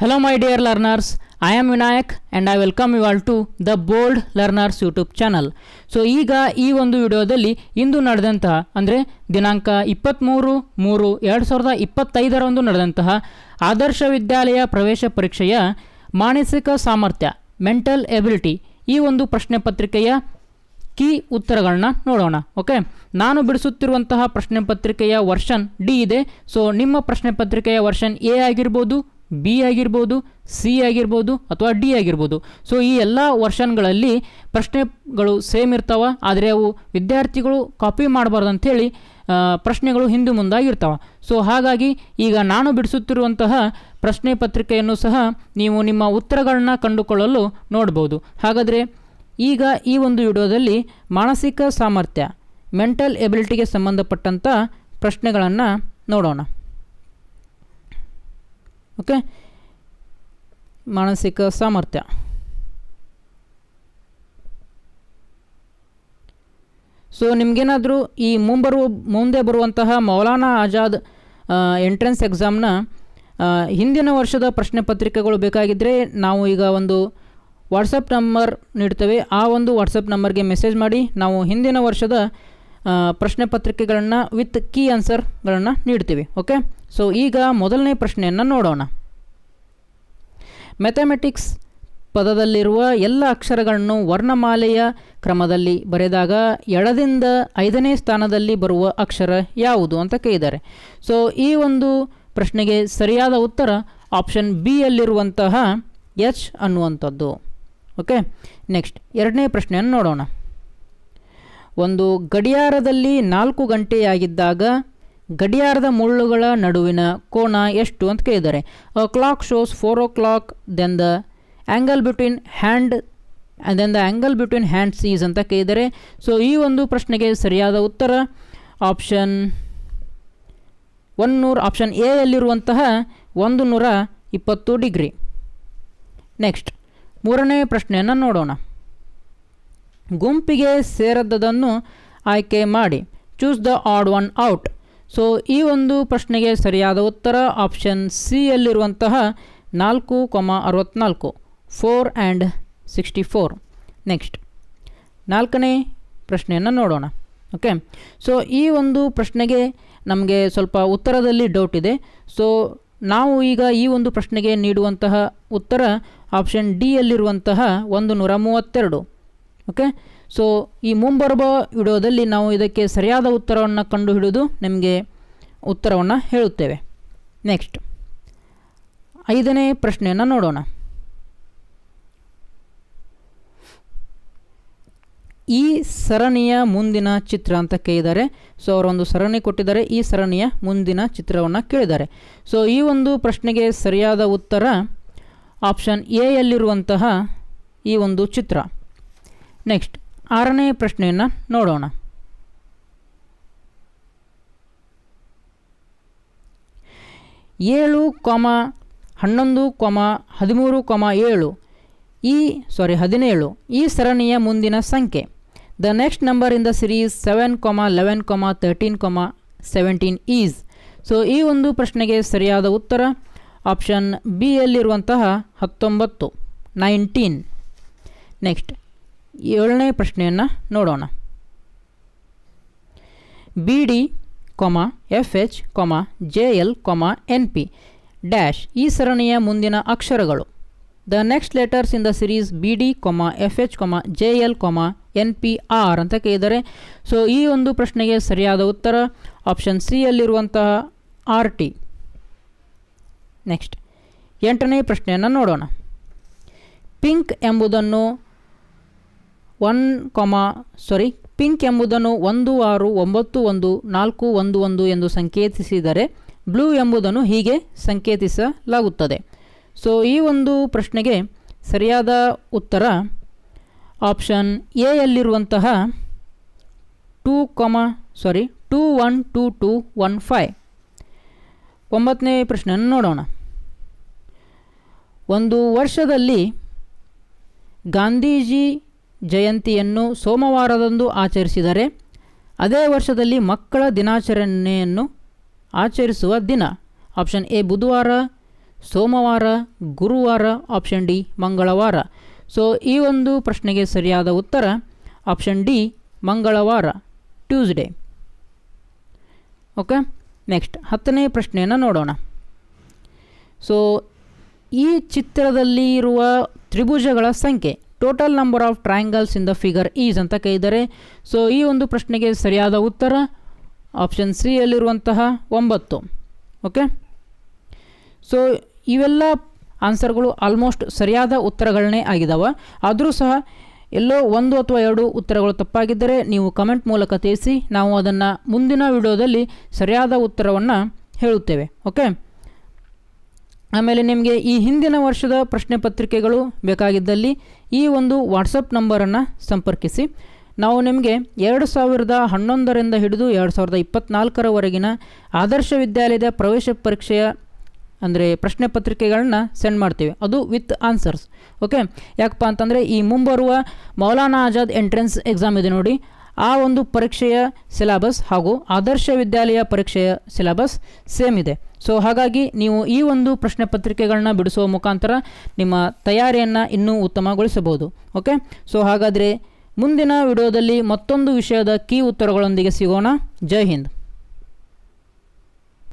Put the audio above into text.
Hello, my dear learners. I am Vinayak and I welcome you all to the Bold Learners YouTube channel so ಈಗ ಈ ಒಂದು ವಿಡಿಯೋದಲ್ಲಿ ಇಂದು ನಡೆದಂತಹ ಅಂದರೆ ದಿನಾಂಕ ಇಪ್ಪತ್ತ್ಮೂರು ಮೂರು ಎರಡು ಸಾವಿರದ ಇಪ್ಪತ್ತೈದರಂದು ನಡೆದಂತಹ ಆದರ್ಶ ವಿದ್ಯಾಲಯ ಪ್ರವೇಶ ಪರೀಕ್ಷೆಯ ಮಾನಸಿಕ ಸಾಮರ್ಥ್ಯ ಮೆಂಟಲ್ ಎಬಿಲಿಟಿ ಈ ಒಂದು ಪ್ರಶ್ನೆ ಪತ್ರಿಕೆಯ ಕೀ ಉತ್ತರಗಳನ್ನ ನೋಡೋಣ ಓಕೆ ನಾನು ಬಿಡಿಸುತ್ತಿರುವಂತಹ ಪ್ರಶ್ನೆ ಪತ್ರಿಕೆಯ ವರ್ಷನ್ ಡಿ ಇದೆ. ಸೊ ನಿಮ್ಮ ಪ್ರಶ್ನೆ ಪತ್ರಿಕೆಯ ವರ್ಷನ್ ಎ ಆಗಿರ್ಬೋದು ಬಿ ಆಗಿರ್ಬೋದು ಸಿ ಆಗಿರ್ಬೋದು ಅಥವಾ ಡಿ ಆಗಿರ್ಬೋದು. ಸೊ ಈ ಎಲ್ಲ ವರ್ಷನ್ಗಳಲ್ಲಿ ಪ್ರಶ್ನೆಗಳು ಸೇಮ್ ಇರ್ತಾವೆ, ಆದರೆ ಅವು ವಿದ್ಯಾರ್ಥಿಗಳು ಕಾಪಿ ಮಾಡಬಾರ್ದು ಅಂಥೇಳಿ ಪ್ರಶ್ನೆಗಳು ಹಿಂದೆ ಮುಂದಾಗಿರ್ತಾವೆ. ಸೊ ಹಾಗಾಗಿ ಈಗ ನಾನು ಬಿಡಿಸುತ್ತಿರುವಂತಹ ಪ್ರಶ್ನೆ ಪತ್ರಿಕೆಯನ್ನು ಸಹ ನೀವು ನಿಮ್ಮ ಉತ್ತರಗಳನ್ನ ಕಂಡುಕೊಳ್ಳಲು ನೋಡ್ಬೋದು. ಹಾಗಾದರೆ ಈಗ ಈ ಒಂದು ವಿಡಿಯೋದಲ್ಲಿ ಮಾನಸಿಕ ಸಾಮರ್ಥ್ಯ ಮೆಂಟಲ್ ಎಬಿಲಿಟಿಗೆ ಸಂಬಂಧಪಟ್ಟಂಥ ಪ್ರಶ್ನೆಗಳನ್ನು ನೋಡೋಣ. ಓಕೆ? ಮಾನಸಿಕ ಸಾಮರ್ಥ್ಯ. ಸೊ ನಿಮಗೇನಾದರೂ ಈ ಮುಂಬರುವ ಮುಂದೆ ಬರುವಂತಹ ಮೌಲಾನಾ ಆಜಾದ್ ಎಂಟ್ರೆನ್ಸ್ ಎಕ್ಸಾಮ್ನ ಹಿಂದಿನ ವರ್ಷದ ಪ್ರಶ್ನೆ ಪತ್ರಿಕೆಗಳು ಬೇಕಾಗಿದ್ದರೆ ನಾವು ಈಗ ಒಂದು ವಾಟ್ಸಪ್ ನಂಬರ್ ನೀಡ್ತೇವೆ. ಆ ಒಂದು ವಾಟ್ಸಪ್ ನಂಬರ್ಗೆ ಮೆಸೇಜ್ ಮಾಡಿ. ನಾವು ಹಿಂದಿನ ವರ್ಷದ ಪ್ರಶ್ನೆ ಪತ್ರಿಕೆಗಳನ್ನು ವಿತ್ ಕೀ ಆನ್ಸರ್ಗಳನ್ನು ನೀಡ್ತೀವಿ ಓಕೆ ಸೊ ಈಗ ಮೊದಲನೇ ಪ್ರಶ್ನೆಯನ್ನು ನೋಡೋಣ. ಮ್ಯಾಥಮೆಟಿಕ್ಸ್ ಪದದಲ್ಲಿರುವ ಎಲ್ಲ ಅಕ್ಷರಗಳನ್ನು ವರ್ಣಮಾಲೆಯ ಕ್ರಮದಲ್ಲಿ ಬರೆದಾಗ ಎಡದಿಂದ ಐದನೇ ಸ್ಥಾನದಲ್ಲಿ ಬರುವ ಅಕ್ಷರ ಯಾವುದು ಅಂತ ಕೇಳಿದ್ದಾರೆ. ಸೊ ಈ ಒಂದು ಪ್ರಶ್ನೆಗೆ ಸರಿಯಾದ ಉತ್ತರ ಆಪ್ಷನ್ ಬಿ ಯಲ್ಲಿರುವಂತಹ ಎಚ್ ಅನ್ನುವಂಥದ್ದು ಓಕೆ ನೆಕ್ಸ್ಟ್ ಎರಡನೇ ಪ್ರಶ್ನೆಯನ್ನು ನೋಡೋಣ. ಒಂದು ಗಡಿಯಾರದಲ್ಲಿ ನಾಲ್ಕು ಗಂಟೆಯಾಗಿದ್ದಾಗ ಗಡಿಯಾರದ ಮುಳ್ಳುಗಳ ನಡುವಿನ ಕೋನ ಎಷ್ಟು ಅಂತ ಕೇಳಿದ್ದಾರೆ. Clock shows four o'clock then the angle between hand then the angle between hand sees ಅಂತ ಕೇಳಿದ್ದಾರೆ. ಸೊ ಈ ಒಂದು ಪ್ರಶ್ನೆಗೆ ಸರಿಯಾದ ಉತ್ತರ ಆಪ್ಷನ್ ಒನ್ನೂರು ಆಪ್ಷನ್ ಎ ಯಲ್ಲಿರುವಂತಹ ಒಂದು ನೂರ ಇಪ್ಪತ್ತು ಡಿಗ್ರಿ. ನೆಕ್ಸ್ಟ್ ಮೂರನೇ ಪ್ರಶ್ನೆಯನ್ನು ನೋಡೋಣ. ಗುಂಪಿಗೆ ಸೇರದ್ದನ್ನು ಆಯ್ಕೆ ಮಾಡಿ. Choose the odd one out so ಈ ಒಂದು ಪ್ರಶ್ನೆಗೆ ಸರಿಯಾದ ಉತ್ತರ ಆಪ್ಷನ್ ಸಿ ಯಲ್ಲಿರುವಂತಹ ನಾಲ್ಕು ಕೊಮ ಅರವತ್ನಾಲ್ಕು four and sixty four next ನಾಲ್ಕನೇ ಪ್ರಶ್ನೆಯನ್ನು ನೋಡೋಣ. ಓಕೆ ಸೊ ಈ ಒಂದು ಪ್ರಶ್ನೆಗೆ ನಮಗೆ ಸ್ವಲ್ಪ ಉತ್ತರದಲ್ಲಿ ಡೌಟ್ ಇದೆ. ಸೊ ನಾವು ಈಗ ಈ ಒಂದು ಪ್ರಶ್ನೆಗೆ ನೀಡುವಂತಹ ಉತ್ತರ ಆಪ್ಷನ್ ಡಿ ಯಲ್ಲಿರುವಂತಹ ಒಂದು ನೂರ ಮೂವತ್ತೆರಡು. ಓಕೆ ಸೊ ಈ ಮುಂಬರುವ ವಿಡಿಯೋದಲ್ಲಿ ನಾವು ಇದಕ್ಕೆ ಸರಿಯಾದ ಉತ್ತರವನ್ನು ಕಂಡುಹಿಡಿದು ನಿಮಗೆ ಉತ್ತರವನ್ನು ಹೇಳುತ್ತೇವೆ. ನೆಕ್ಸ್ಟ್ ಐದನೇ ಪ್ರಶ್ನೆಯನ್ನು ನೋಡೋಣ. ಈ ಸರಣಿಯ ಮುಂದಿನ ಚಿತ್ರ ಅಂತ ಕೇಳಿದ್ದಾರೆ. ಸೊ ಅವರೊಂದು ಸರಣಿ ಕೊಟ್ಟಿದ್ದಾರೆ. ಈ ಸರಣಿಯ ಮುಂದಿನ ಚಿತ್ರವನ್ನು ಕೇಳಿದ್ದಾರೆ. ಸೊ ಈ ಒಂದು ಪ್ರಶ್ನೆಗೆ ಸರಿಯಾದ ಉತ್ತರ ಆಪ್ಷನ್ ಎ ಯಲ್ಲಿರುವಂತಹ ಈ ಒಂದು ಚಿತ್ರ. ನೆಕ್ಸ್ಟ್ ಆರನೇ ಪ್ರಶ್ನೆಯನ್ನು ನೋಡೋಣ. ಏಳು ಕೊಮ ಹನ್ನೊಂದು ಕೊಮ ಹದಿಮೂರು ಕೊಮ ಏಳು, ಈ ಸಾರಿ ಹದಿನೇಳು, ಈ ಸರಣಿಯ ಮುಂದಿನ ಸಂಖ್ಯೆ. The next number in the series seven comma eleven comma thirteen comma seventeen is so ಈ ಒಂದು ಪ್ರಶ್ನೆಗೆ ಸರಿಯಾದ ಉತ್ತರ? ಆಪ್ಷನ್ ಬಿ ಯಲ್ಲಿರುವಂತಹ ಹತ್ತೊಂಬತ್ತು ನೈನ್ಟೀನ್ ನೆಕ್ಸ್ಟ್ ಏಳನೇ ಪ್ರಶ್ನೆಯನ್ನು ನೋಡೋಣ. B D comma F H comma J L comma N P dash ಈ ಸರಣಿಯ ಮುಂದಿನ ಅಕ್ಷರಗಳು. The next letters in the series B D comma F H comma J L comma N P R ಅಂತ ಕೇಳಿದರೆ so ಈ ಒಂದು ಪ್ರಶ್ನೆಗೆ ಸರಿಯಾದ ಉತ್ತರ option C R T next ಎಂಟನೇ ಪ್ರಶ್ನೆಯನ್ನು ನೋಡೋಣ. ಪಿಂಕ್ ಎಂಬುದನ್ನು ಒನ್ ಕೊಮ ಸಾರಿ ಪಿಂಕ್ ಎಂಬುದನ್ನು ಒಂದು ಆರು ಒಂಬತ್ತು ಒಂದು ನಾಲ್ಕು ಒಂದು ಒಂದು ಎಂದು ಸಂಕೇತಿಸಿದರೆ ಬ್ಲೂ ಎಂಬುದನ್ನು ಹೀಗೆ ಸಂಕೇತಿಸಲಾಗುತ್ತದೆ. ಸೊ ಈ ಒಂದು ಪ್ರಶ್ನೆಗೆ ಸರಿಯಾದ ಉತ್ತರ option A two comma sorry two one two two one five ಒಂಬತ್ತನೇ ಪ್ರಶ್ನೆಯನ್ನು ನೋಡೋಣ. ಒಂದು ವರ್ಷದಲ್ಲಿ ಗಾಂಧೀಜಿ ಜಯಂತಿಯನ್ನು ಸೋಮವಾರದಂದು ಆಚರಿಸಿದರೆ ಅದೇ ವರ್ಷದಲ್ಲಿ ಮಕ್ಕಳ ದಿನಾಚರಣೆಯನ್ನು ಆಚರಿಸುವ ದಿನ. ಆಪ್ಷನ್ ಎ ಬುಧವಾರ, ಸೋಮವಾರ, ಗುರುವಾರ, ಆಪ್ಷನ್ ಡಿ ಮಂಗಳವಾರ. ಸೊ, ಈ ಒಂದು ಪ್ರಶ್ನೆಗೆ ಸರಿಯಾದ ಉತ್ತರ ಆಪ್ಷನ್ ಡಿ ಮಂಗಳವಾರ, ಟ್ಯೂಸ್ಡೇ. ಓಕೆ, ನೆಕ್ಸ್ಟ್ ಹತ್ತನೇ ಪ್ರಶ್ನೆಯನ್ನು ನೋಡೋಣ. ಸೊ, ಈ ಚಿತ್ರದಲ್ಲಿ ಇರುವ ತ್ರಿಭುಜಗಳ ಸಂಖ್ಯೆ. Total number of triangles in the figure is ಅಂತ ಕೇಳಿದ್ದಾರೆ ಸೊ ಈ ಒಂದು ಪ್ರಶ್ನೆಗೆ ಸರಿಯಾದ ಉತ್ತರ ಆಪ್ಷನ್ ಸಿ ಯಲ್ಲಿರುವಂತಹ ಒಂಬತ್ತು. ಓಕೆ? ಸೊ ಇವೆಲ್ಲ ಆನ್ಸರ್ಗಳು ಆಲ್ಮೋಸ್ಟ್ ಸರಿಯಾದ ಉತ್ತರಗಳನ್ನೇ ಆಗಿದ್ದಾವೆ ಆದರೂ ಸಹ ಎಲ್ಲೋ ಒಂದು ಅಥವಾ ಎರಡು ಉತ್ತರಗಳು ತಪ್ಪಾಗಿದ್ದರೆ ನೀವು ಕಮೆಂಟ್ ಮೂಲಕ ತಿಳಿಸಿ, ನಾವು ಅದನ್ನು ಮುಂದಿನ ವಿಡಿಯೋದಲ್ಲಿ ಸರಿಯಾದ ಉತ್ತರವನ್ನು ಹೇಳುತ್ತೇವೆ. ಓಕೆ? ಆಮೇಲೆ ನಿಮಗೆ ಈ ಹಿಂದಿನ ವರ್ಷದ ಪ್ರಶ್ನೆ ಪತ್ರಿಕೆಗಳು ಬೇಕಾಗಿದ್ದಲ್ಲಿ ಈ ಒಂದು ವಾಟ್ಸಪ್ ನಂಬರನ್ನು ಸಂಪರ್ಕಿಸಿ. ನಾವು ನಿಮಗೆ ಎರಡು ಸಾವಿರದ ಹನ್ನೊಂದರಿಂದ ಹಿಡಿದು ಎರಡು ಸಾವಿರದ ಇಪ್ಪತ್ತ್ನಾಲ್ಕರವರೆಗಿನ ಆದರ್ಶ ವಿದ್ಯಾಲಯದ ಪ್ರವೇಶ ಪರೀಕ್ಷೆಯ ಅಂದರೆ ಪ್ರಶ್ನೆ ಪತ್ರಿಕೆಗಳನ್ನ ಸೆಂಡ್ ಮಾಡ್ತೀವಿ. ಅದು ವಿತ್ ಆನ್ಸರ್ಸ್ ಓಕೆ ಯಾಕಪ್ಪ ಅಂತಂದರೆ ಈ ಮುಂಬರುವ ಮೌಲಾನಾ ಆಜಾದ್ ಎಂಟ್ರೆನ್ಸ್ ಎಕ್ಸಾಮ್ ಇದೆ ನೋಡಿ. ಆ ಒಂದು ಪರೀಕ್ಷೆಯ ಸಿಲೆಬಸ್ ಹಾಗೂ ಆದರ್ಶ ವಿದ್ಯಾಲಯ ಪರೀಕ್ಷೆಯ ಸಿಲೆಬಸ್ ಸೇಮ್ ಇದೆ. ಸೊ ಹಾಗಾಗಿ ನೀವು ಈ ಒಂದು ಪ್ರಶ್ನೆ ಪತ್ರಿಕೆಗಳನ್ನ ಬಿಡಿಸುವ ಮುಖಾಂತರ ನಿಮ್ಮ ತಯಾರಿಯನ್ನು ಇನ್ನೂ ಉತ್ತಮಗೊಳಿಸಬಹುದು. ಓಕೆ ಸೊ ಹಾಗಾದರೆ ಮುಂದಿನ ವಿಡಿಯೋದಲ್ಲಿ ಮತ್ತೊಂದು ವಿಷಯದ ಕೀ ಉತ್ತರಗಳೊಂದಿಗೆ ಸಿಗೋಣ. ಜೈ ಹಿಂದ್.